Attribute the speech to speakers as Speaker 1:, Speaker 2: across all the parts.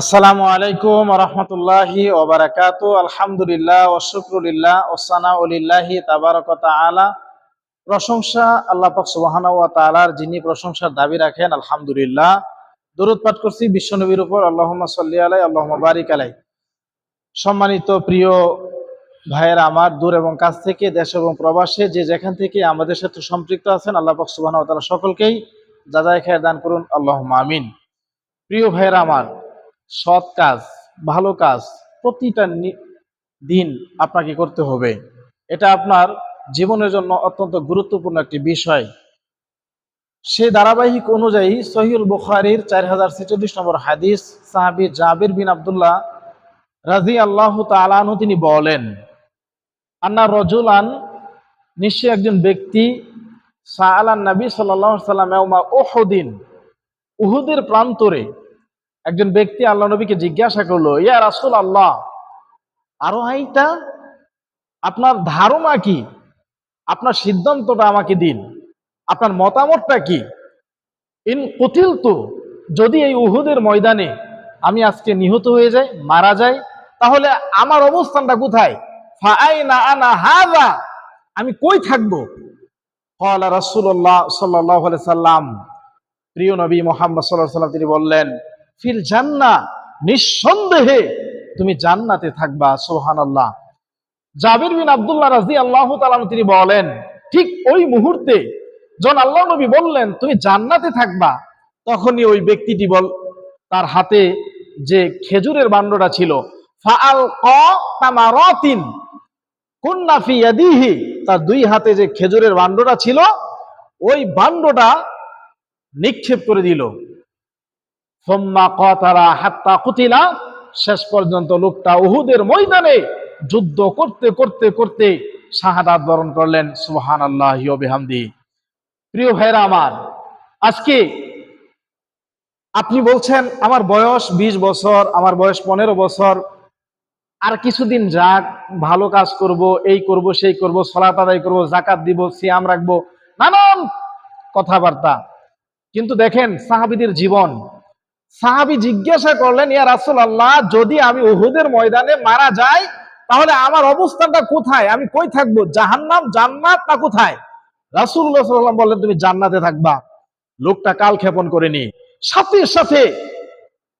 Speaker 1: আসসালামু আলাইকুম রহমতুল্লাহি ওবারাকাত। আলহামদুলিল্লাহ ও শুক্রুলিল্লাহ ওসানা উলিল্লাহি তাবারকতা আলা প্রশংসা আল্লাহ পাক সুবহানা ওয়া তাআলার যিনি প্রশংসার দাবি রাখেন, আলহামদুলিল্লাহ। দরুদ পাঠ করছি বিশ্বনবীর উপর, আল্লাহুম্মা সাল্লি আলাই আল্লাহুম্মা বারিক আলাই সম্মানিত প্রিয় ভাইয়েরা আমার, দূর এবং কাছ থেকে, দেশ এবং প্রবাসে, যে যেখান থেকে আমাদের সাথে সম্পৃক্ত আছেন, আল্লাহ পাক সুবহানা তাআলা সকলকেই যাজাই খায়ের দান করুন, আল্লাহুম্মা আমিন। প্রিয় ভাইয়েরা আমার সৎ কাজ, ভালো কাজ প্রতিটা দিন আপনাকে করতে হবে। এটা আপনার জীবনের জন্য অত্যন্ত গুরুত্বপূর্ণ একটি বিষয়। সে ধারাবাহিক অনুযায়ী সহিউল বুখারির চার হাজার ছেচল্লিশ নম্বর হাদিস সাহাবি জাবির বিন আব্দুল্লাহ রাজি আল্লাহ তালানু তিনি বলেন, আন্না রজুল আন নিশ্চয় একজন ব্যক্তি সাআলান নবী আলাইহি সাল্লাম উহুদিন, উহুদের প্রান্তরে একজন ব্যক্তি আল্লাহ নবীকে জিজ্ঞাসা করল, ইয়া রাসূল আল্লাহ আরও হাইটা? আপনার ধারণা কি? আপনার সিদ্ধান্তটা আমাকে দিন। আপনার মতামতটা কি? ইন কুতিল তো যদি এই উহুদের ময়দানে আমি আজকে নিহত হয়ে যাই, মারা যাই, তাহলে আমার অবস্থানটা কোথায়? আমি কই থাকব? আলাইহি সাল্লাম, প্রিয় নবী মোহাম্মদ আলাইহি সাল্লাম তিনি বললেন ফিল জান্নাহ, নিঃসন্দেহে তুমি জান্নাতে থাকবা সোহান আল্লাহ জাবির বিন আব্দুল্লাহ রাজি আল্লাহ তালাম তিনি বলেন, ঠিক ওই মুহূর্তে যখন আল্লাহ নবী বললেন, তুমি জান্নাতে থাকবা, তখনই ওই ব্যক্তিটি বল, তার হাতে যে খেজুরের বান্ডটা ছিল ফাআল তামারাতিন কুন্না ফি তার দুই হাতে যে খেজুরের বান্ডটা ছিল, ওই বান্ডটা নিক্ষেপ করে দিল। হাত্তা কুতিলা, শেষ পর্যন্ত লোকটা উহুদের ময়দানে যুদ্ধ করতে করতে করতে শাহাদাত বরণ করলেন সুবহান আল্লাহ বেহামদি। প্রিয় ভাইরা আমার, আজকে আপনি বলছেন, আমার বয়স ২০ বছর, আমার বয়স পনেরো বছর, আর কিছুদিন যাক, ভালো কাজ করব, এই করব, সেই করব, সলাত আদায় করব জাকাত দিব, সিয়াম রাখব। নানান কথাবার্তা। কিন্তু দেখেন, সাহাবিদের জীবন সাহাবি জিজ্ঞাসা করলেন, ইয়া রাসুল আল্লাহ যদি আমি উহুদের ময়দানে মারা যাই, তাহলে আমার অবস্থানটা কোথায়? আমি কই থাকব? জাহান্নাম, জান্নাত না কোথায়? রাসূলুল্লাহ সাল্লাল্লাহু আলাইহি বললেন, তুমি জান্নাতে থাকবা। লোকটা কাল ক্ষেপণ করে করেনি। সাথে সাথে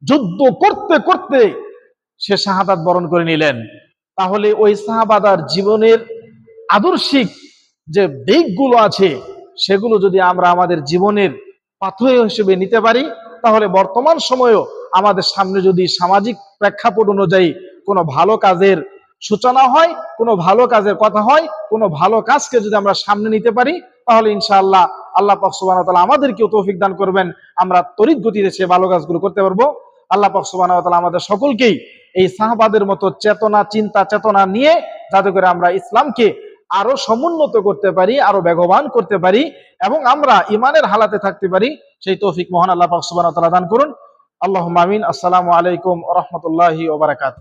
Speaker 1: যুদ্ধ করতে করতে সে শাহাদাত বরণ করে নিলেন। তাহলে ওই সাহাবাদার জীবনের আদর্শিক যে দিকগুলো আছে, সেগুলো যদি আমরা আমাদের জীবনের পাথর হিসেবে নিতে পারি তাহলে বর্তমান সময়েও আমাদের সামনে যদি সামাজিক প্রেক্ষাপট অনুযায়ী কোনো ভালো কাজের সূচনা হয়, কোনো ভালো কাজের কথা হয়, কোনো ভালো কাজকে যদি আমরা সামনে নিতে পারি, তাহলে ইনশাআল্লাহ আল্লাহ পাক সুবহানাহু ওয়া তাআলা আমাদেরকেও তৌফিক দান করবেন। আমরা তড়িৎ গতিতে সে ভালো কাজগুলো করতে পারব। আল্লাহ পাক তাআলা আমাদের সকলকেই এই সাহাবাদের মতো চেতনা, চিন্তা, চেতনা নিয়ে যাতে করে আমরা ইসলামকে আরও সমুন্নত করতে পারি, আরও বেগবান করতে পারি এবং আমরা ইমানের হালাতে থাকতে পারি, সেই তৌফিক মহান আল্লাহ দান করুন। আল্লাহ মামিন আসসালামু আলাইকুম ওয়া রাহমাতুল্লাহি